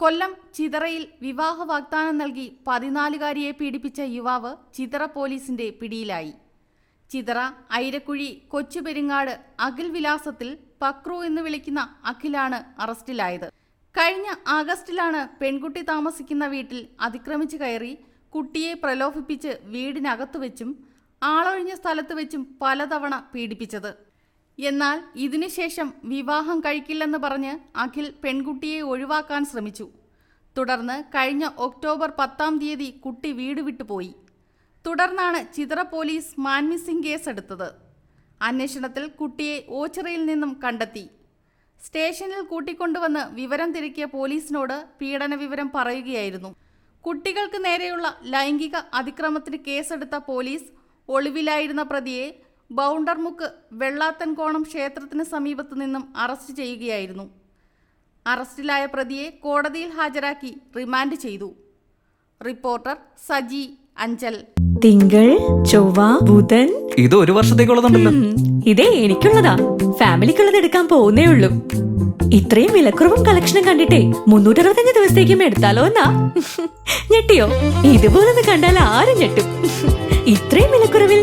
കൊല്ലം ചിതറയിൽ വിവാഹ വാഗ്ദാനം നൽകി പതിനാലുകാരിയെ പീഡിപ്പിച്ച യുവാവ് ചിതറ പോലീസിന്റെ പിടിയിലായി. ചിതറ ഐരക്കുഴി കൊച്ചുപെരിങ്ങാട് അഖിൽ വിലാസത്തിൽ പക്രു എന്ന് വിളിക്കുന്ന അഖിലാണ് അറസ്റ്റിലായത്. കഴിഞ്ഞ ആഗസ്റ്റിലാണ് പെൺകുട്ടി താമസിക്കുന്ന വീട്ടിൽ അതിക്രമിച്ചു കയറി കുട്ടിയെ പ്രലോഭിപ്പിച്ച് വീടിനകത്തു വെച്ചും ആളൊഴിഞ്ഞ സ്ഥലത്ത് വെച്ചും പലതവണ പീഡിപ്പിച്ചത്. എന്നാൽ ഇതിനുശേഷം വിവാഹം കഴിക്കില്ലെന്ന് പറഞ്ഞ് അഖിൽ പെൺകുട്ടിയെ ഒഴിവാക്കാൻ ശ്രമിച്ചു. തുടർന്ന് കഴിഞ്ഞ ഒക്ടോബർ പത്താം തീയതി കുട്ടി വീട് വിട്ടുപോയി തുടർന്നാണ് ചിത്ര പോലീസ് മാൻമിസിംഗ് കേസ് എടുത്തത് അന്വേഷണത്തിൽ കുട്ടിയെ ഓച്ചിറയിൽ നിന്നും കണ്ടെത്തി. സ്റ്റേഷനിൽ കൂട്ടിക്കൊണ്ടുവന്ന് വിവരം തിരക്കിയ പോലീസിനോട് പീഡന വിവരം പറയുകയായിരുന്നു. കുട്ടികൾക്ക് നേരെയുള്ള ലൈംഗിക അതിക്രമത്തിന് കേസെടുത്ത പോലീസ് ഒളിവിലായിരുന്ന പ്രതിയെ ബൗണ്ടർമുക്ക് വെള്ളാത്തൻകോണം ക്ഷേത്രത്തിന് സമീപത്തു നിന്നും അറസ്റ്റ് ചെയ്യുകയായിരുന്നു. അറസ്റ്റിലായ പ്രതിയെ കോടതിയിൽ ഹാജരാക്കി റിമാൻഡ് ചെയ്തു. റിപ്പോർട്ടർ സജി അഞ്ചൽ. തിങ്കൾ ചൊവ്വ ബുധൻ. ഇത് ഒരു വർഷത്തേക്കുള്ളതുണ്ടല്ലോ. ഇതേ എനിക്കുള്ളതാ. ഫാമിലിക്കുള്ളത് എടുക്കാൻ പോകുന്നേ ഉള്ളൂ. ഇത്രയും വിലക്കുറവും കളക്ഷനും കണ്ടിട്ടേ മുന്നൂറ്ററുപത്തഞ്ച് ദിവസത്തേക്കും എടുത്താലോ എന്നാ? ഞെട്ടിയോ? ഇതുപോലൊന്ന് കണ്ടാൽ ആരും ഞെട്ടും. ഇത്രയും വിലക്കുറവിൽ